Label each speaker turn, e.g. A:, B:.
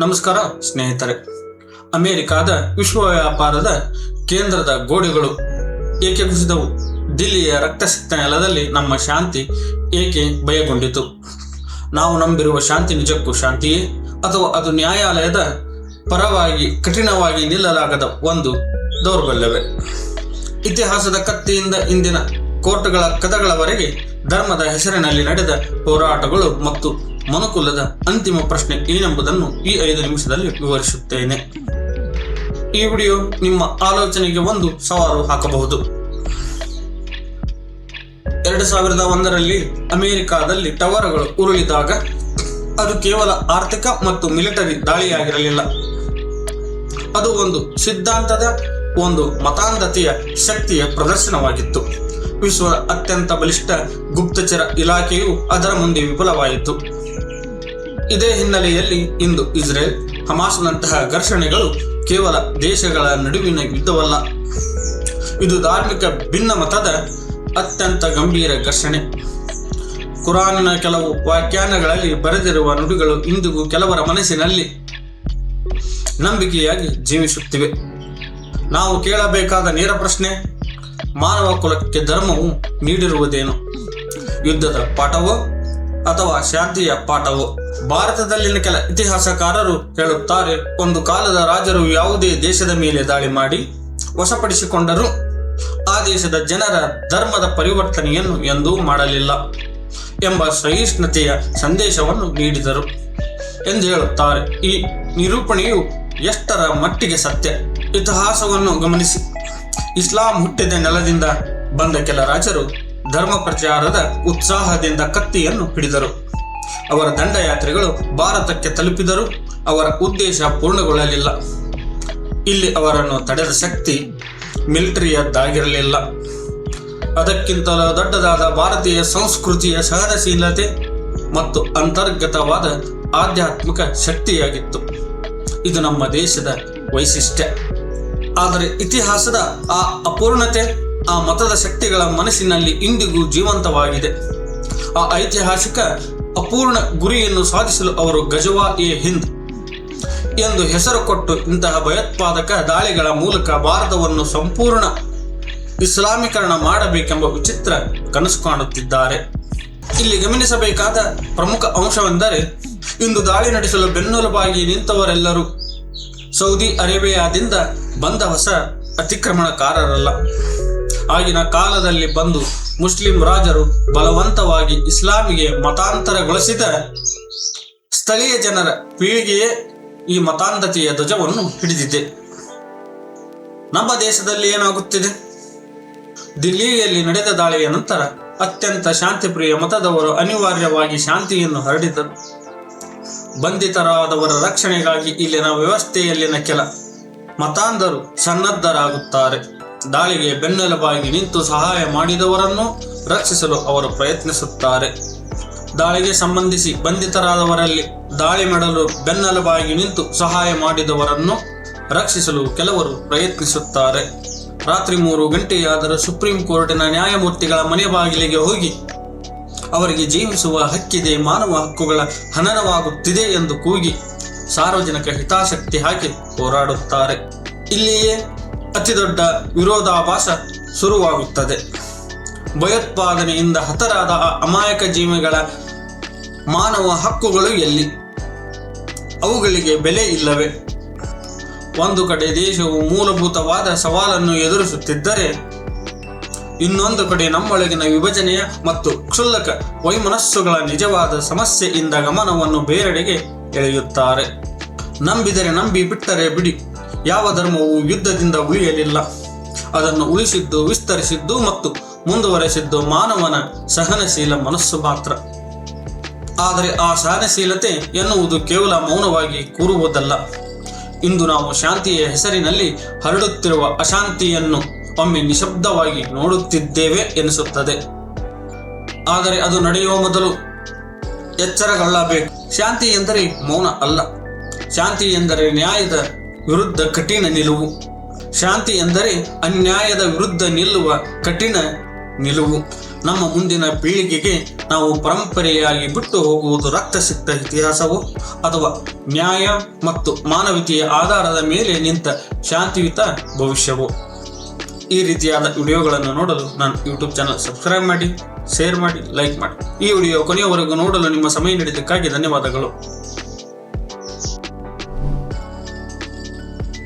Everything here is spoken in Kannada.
A: ನಮಸ್ಕಾರ ಸ್ನೇಹಿತರೆ. ಅಮೆರಿಕಾದ ವಿಶ್ವ ವ್ಯಾಪಾರದ ಕೇಂದ್ರದ ಗೋಡೆಗಳು ಏಕೆ ಕುಸಿದವು? ದಿಲ್ಲಿಯ ರಕ್ತಸಿಕ್ತ ನೆಲದಲ್ಲಿ ನಮ್ಮ ಶಾಂತಿ ಏಕೆ ಭಯಗೊಂಡಿತು? ನಾವು ನಂಬಿರುವ ಶಾಂತಿ ನಿಜಕ್ಕೂ ಶಾಂತಿಯೇ? ಅಥವಾ ಅದು ನ್ಯಾಯಾಲಯದ ಪರವಾಗಿ ಕಠಿಣವಾಗಿ ನಿಲ್ಲಲಾಗದ ಒಂದು ದೌರ್ಬಲ್ಯವೇ? ಇತಿಹಾಸದ ಕತ್ತಿಯಿಂದ ಇಂದಿನ ಕೋರ್ಟ್ಗಳ ಕದಗಳವರೆಗೆ ಧರ್ಮದ ಹೆಸರಿನಲ್ಲಿ ನಡೆದ ಹೋರಾಟಗಳು ಮತ್ತು ಮನುಕುಲದ ಅಂತಿಮ ಪ್ರಶ್ನೆ ಏನೆಂಬುದನ್ನು ಈ ಐದು ನಿಮಿಷದಲ್ಲಿ ವಿವರಿಸುತ್ತೇನೆ. ಈ ವಿಡಿಯೋ ನಿಮ್ಮ ಆಲೋಚನೆಗೆ ಒಂದು ಸವಾಲು ಹಾಕಬಹುದು. ಎರಡು ಸಾವಿರದ ಒಂದರಲ್ಲಿ ಅಮೆರಿಕಾದಲ್ಲಿ ಟವರ್ಗಳು ಉರುಳಿದಾಗ ಅದು ಕೇವಲ ಆರ್ಥಿಕ ಮತ್ತು ಮಿಲಿಟರಿ ದಾಳಿಯಾಗಿರಲಿಲ್ಲ. ಅದು ಒಂದು ಸಿದ್ಧಾಂತದ ಒಂದು ಮತಾಂಧತೆಯ ಶಕ್ತಿಯ ಪ್ರದರ್ಶನವಾಗಿತ್ತು. ವಿಶ್ವದ ಅತ್ಯಂತ ಬಲಿಷ್ಠ ಗುಪ್ತಚರ ಇಲಾಖೆಯು ಅದರ ಮುಂದೆ ವಿಫಲವಾಯಿತು. ಇದೇ ಹಿನ್ನೆಲೆಯಲ್ಲಿ ಇಂದು ಇಸ್ರೇಲ್ ಹಮಾಸ್ನಂತಹ ಘರ್ಷಣೆಗಳು ಕೇವಲ ದೇಶಗಳ ನಡುವಿನ ಯುದ್ಧವಲ್ಲ, ಇದು ಧಾರ್ಮಿಕ ಭಿನ್ನ ಮತದ ಅತ್ಯಂತ ಗಂಭೀರ ಘರ್ಷಣೆ. ಕುರಾನಿನ ಕೆಲವು ವ್ಯಾಖ್ಯಾನಗಳಲ್ಲಿ ಬರೆದಿರುವ ನುಡಿಗಳು ಇಂದಿಗೂ ಕೆಲವರ ಮನಸ್ಸಿನಲ್ಲಿ ನಂಬಿಕೆಯಾಗಿ ಜೀವಿಸುತ್ತಿವೆ. ನಾವು ಕೇಳಬೇಕಾದ ನೇರ ಪ್ರಶ್ನೆ, ಮಾನವ ಕುಲಕ್ಕೆ ಧರ್ಮವು ನೀಡಿರುವುದೇನು? ಯುದ್ಧದ ಪಾಠವೋ ಅಥವಾ ಶಾಂತಿಯ ಪಾಠವೋ? ಭಾರತದಲ್ಲಿನ ಕೆಲ ಇತಿಹಾಸಕಾರರು ಹೇಳುತ್ತಾರೆ, ಒಂದು ಕಾಲದ ರಾಜರು ಯಾವುದೇ ದೇಶದ ಮೇಲೆ ದಾಳಿ ಮಾಡಿ ವಶಪಡಿಸಿಕೊಂಡರೂ. ಆ ದೇಶದ ಜನರ ಧರ್ಮದ ಪರಿವರ್ತನೆಯನ್ನು ಎಂದೂ ಮಾಡಲಿಲ್ಲ ಎಂಬ ಸಹಿಷ್ಣುತೆಯ ಸಂದೇಶವನ್ನು ನೀಡಿದರು ಎಂದು ಹೇಳುತ್ತಾರೆ. ಈ ನಿರೂಪಣೆಯು ಎಷ್ಟರ ಮಟ್ಟಿಗೆ ಸತ್ಯ? ಇತಿಹಾಸವನ್ನು ಗಮನಿಸಿ. ಇಸ್ಲಾಂ ಹುಟ್ಟಿದ ನೆಲದಿಂದ ಬಂದ ಕೆಲ ರಾಜರು ಧರ್ಮ ಪ್ರಚಾರದ ಉತ್ಸಾಹದಿಂದ ಕತ್ತಿಯನ್ನು ಹಿಡಿದರು. ಅವರ ದಂಡಯಾತ್ರೆಗಳು ಭಾರತಕ್ಕೆ ತಲುಪಿದರೂ ಅವರ ಉದ್ದೇಶ ಪೂರ್ಣಗೊಳ್ಳಲಿಲ್ಲ. ಇಲ್ಲಿ ಅವರನ್ನು ತಡೆದ ಶಕ್ತಿ ಮಿಲಿಟರಿಯದ್ದಾಗಿರಲಿಲ್ಲ. ಅದಕ್ಕಿಂತಲೂ ದೊಡ್ಡದಾದ ಭಾರತೀಯ ಸಂಸ್ಕೃತಿಯ ಸಹನಶೀಲತೆ ಮತ್ತು ಅಂತರ್ಗತವಾದ ಆಧ್ಯಾತ್ಮಿಕ ಶಕ್ತಿಯಾಗಿತ್ತು. ಇದು ನಮ್ಮ ದೇಶದ ವೈಶಿಷ್ಟ್ಯ. ಆದರೆ ಇತಿಹಾಸದ ಆ ಅಪೂರ್ಣತೆ, ಆ ಮತದ ಶಕ್ತಿಗಳ ಮನಸ್ಸಿನಲ್ಲಿ ಇಂದಿಗೂ ಜೀವಂತವಾಗಿದೆ. ಆ ಐತಿಹಾಸಿಕ ಅಪೂರ್ಣ ಗುರಿಯನ್ನು ಸಾಧಿಸಲು ಅವರು ಗಜವಾ ಎ ಹಿಂದ್ ಎಂದು ಹೆಸರು ಕೊಟ್ಟು ಇಂತಹ ಭಯೋತ್ಪಾದಕ ದಾಳಿಗಳ ಮೂಲಕ ಭಾರತವನ್ನು ಸಂಪೂರ್ಣ ಇಸ್ಲಾಮೀಕರಣ ಮಾಡಬೇಕೆಂಬ ವಿಚಿತ್ರ ಕನಸು ಕಾಣುತ್ತಿದ್ದಾರೆ. ಇಲ್ಲಿ ಗಮನಿಸಬೇಕಾದ ಪ್ರಮುಖ ಅಂಶವೆಂದರೆ, ಇಂದು ದಾಳಿ ನಡೆಸಲು ಬೆನ್ನೆಲುಬಾಗಿ ನಿಂತವರೆಲ್ಲರೂ ಸೌದಿ ಅರೇಬಿಯಾದಿಂದ ಬಂದ ಹೊಸ ಅತಿಕ್ರಮಣಕಾರರಲ್ಲ. ಆಗಿನ ಕಾಲದಲ್ಲಿ ಬಂದು ಮುಸ್ಲಿಂ ರಾಜರು ಬಲವಂತವಾಗಿ ಇಸ್ಲಾಮಿಗೆ ಮತಾಂತರಗೊಳಿಸಿದ ಸ್ಥಳೀಯ ಜನರ ಪೀಳಿಗೆಯೇ ಈ ಮತಾಂಧತೆಯ ಧ್ವಜವನ್ನು ಹಿಡಿದಿದೆ. ನಮ್ಮ ದೇಶದಲ್ಲಿ ಏನಾಗುತ್ತಿದೆ? ದಿಲ್ಲಿಯಲ್ಲಿ ನಡೆದ ದಾಳಿಯ ನಂತರ ಅತ್ಯಂತ ಶಾಂತಿಪ್ರಿಯ ಮತದವರು ಅನಿವಾರ್ಯವಾಗಿ ಶಾಂತಿಯನ್ನು ಹರಡಿದರು. ಬಂಧಿತರಾದವರ ರಕ್ಷಣೆಗಾಗಿ ಇಲ್ಲಿನ ವ್ಯವಸ್ಥೆಯಲ್ಲಿನ ಕೆಲ ಮತಾಂಧರು ಸನ್ನದ್ಧರಾಗುತ್ತಾರೆ. ದಾಳಿಗೆ ಬೆನ್ನೆಲುಬಾಗಿ ನಿಂತು ಸಹಾಯ ಮಾಡಿದವರನ್ನು ರಕ್ಷಿಸಲು ಅವರು ಪ್ರಯತ್ನಿಸುತ್ತಾರೆ. ದಾಳಿಗೆ ಸಂಬಂಧಿಸಿ ಬಂಧಿತರಾದವರಲ್ಲಿ ದಾಳಿ ಮಾಡಲು ಬೆನ್ನೆಲುಬಾಗಿ ನಿಂತು ಸಹಾಯ ಮಾಡಿದವರನ್ನು ರಕ್ಷಿಸಲು ಕೆಲವರು ಪ್ರಯತ್ನಿಸುತ್ತಾರೆ. ರಾತ್ರಿ ಮೂರು ಗಂಟೆಯಾದರೂ ಸುಪ್ರೀಂ ಕೋರ್ಟಿನ ನ್ಯಾಯಮೂರ್ತಿಗಳ ಮನೆ ಬಾಗಿಲಿಗೆ ಹೋಗಿ ಅವರಿಗೆ ಜೀವಿಸುವ ಹಕ್ಕಿದೆ, ಮಾನವ ಹಕ್ಕುಗಳ ಹನನವಾಗುತ್ತಿದೆ ಎಂದು ಕೂಗಿ ಸಾರ್ವಜನಿಕ ಹಿತಾಸಕ್ತಿ ಹಾಕಿ ಹೋರಾಡುತ್ತಾರೆ. ಇಲ್ಲಿಯೇ ಅತಿದೊಡ್ಡ ವಿರೋಧಾಭಾಸ ಶುರುವಾಗುತ್ತದೆ. ಭಯೋತ್ಪಾದನೆಯಿಂದ ಹತರಾದ ಅಮಾಯಕ ಜೀವಿಗಳ ಮಾನವ ಹಕ್ಕುಗಳು ಎಲ್ಲಿ? ಅವುಗಳಿಗೆ ಬೆಲೆ ಇಲ್ಲವೇ? ಒಂದು ಕಡೆ ದೇಶವು ಮೂಲಭೂತವಾದ ಸವಾಲನ್ನು ಎದುರಿಸುತ್ತಿದ್ದರೆ, ಇನ್ನೊಂದು ಕಡೆ ನಮ್ಮೊಳಗಿನ ವಿಭಜನೆಯ ಮತ್ತು ಕ್ಷುಲ್ಲಕ ವೈಮನಸ್ಸುಗಳ ನಿಜವಾದ ಸಮಸ್ಯೆಯಿಂದ ಗಮನವನ್ನು ಬೇರೆಡೆಗೆ ಎಳೆಯುತ್ತಾರೆ. ನಂಬಿದರೆ ನಂಬಿ, ಬಿಟ್ಟರೆ ಬಿಡಿ. ಯಾವ ಧರ್ಮವು ಯುದ್ಧದಿಂದ ಉಳಿಯಲಿಲ್ಲ. ಅದನ್ನು ಉಳಿಸಿದ್ದು, ವಿಸ್ತರಿಸಿದ್ದು ಮತ್ತು ಮುಂದುವರೆಸಿದ್ದು ಮಾನವನ ಸಹನಶೀಲ ಮನಸ್ಸು ಮಾತ್ರ. ಆದರೆ ಆ ಸಹನಶೀಲತೆ ಎನ್ನುವುದು ಕೇವಲ ಮೌನವಾಗಿ ಕೂರುವುದಲ್ಲ. ಇಂದು ನಾವು ಶಾಂತಿಯ ಹೆಸರಿನಲ್ಲಿ ಹರಡುತ್ತಿರುವ ಅಶಾಂತಿಯನ್ನು ಒಮ್ಮೆ ನಿಶಬ್ದವಾಗಿ ನೋಡುತ್ತಿದ್ದೇವೆ ಎನಿಸುತ್ತದೆ. ಆದರೆ ಅದು ನಡೆಯುವ ಮೊದಲು ಎಚ್ಚರಗೊಳ್ಳಬೇಕು. ಶಾಂತಿ ಎಂದರೆ ಮೌನ ಅಲ್ಲ. ಶಾಂತಿ ಎಂದರೆ ನ್ಯಾಯದ ವಿರುದ್ಧ ಕಠಿಣ ನಿಲುವು. ಶಾಂತಿ ಎಂದರೆ ಅನ್ಯಾಯದ ವಿರುದ್ಧ ನಿಲ್ಲುವ ಕಠಿಣ ನಿಲುವು. ನಮ್ಮ ಮುಂದಿನ ಪೀಳಿಗೆಗೆ ನಾವು ಪರಂಪರೆಯಾಗಿ ಬಿಟ್ಟು ಹೋಗುವುದು ರಕ್ತಸಿಕ್ತ ಇತಿಹಾಸವೋ? ಅಥವಾ ನ್ಯಾಯ ಮತ್ತು ಮಾನವೀಯತೆಯ ಆಧಾರದ ಮೇಲೆ ನಿಂತ ಶಾಂತಿಯುತ ಭವಿಷ್ಯವೋ? ಈ ರೀತಿಯಾದ ವಿಡಿಯೋಗಳನ್ನು ನೋಡಲು ನಾನು ಯೂಟ್ಯೂಬ್ ಚಾನಲ್ ಸಬ್ಸ್ಕ್ರೈಬ್ ಮಾಡಿ, ಶೇರ್ ಮಾಡಿ, ಲೈಕ್ ಮಾಡಿ. ಈ ವಿಡಿಯೋ ಕೊನೆಯವರೆಗೂ ನೋಡಲು ನಿಮ್ಮ ಸಮಯ ನೀಡಿದ್ದಕ್ಕಾಗಿ ಧನ್ಯವಾದಗಳು.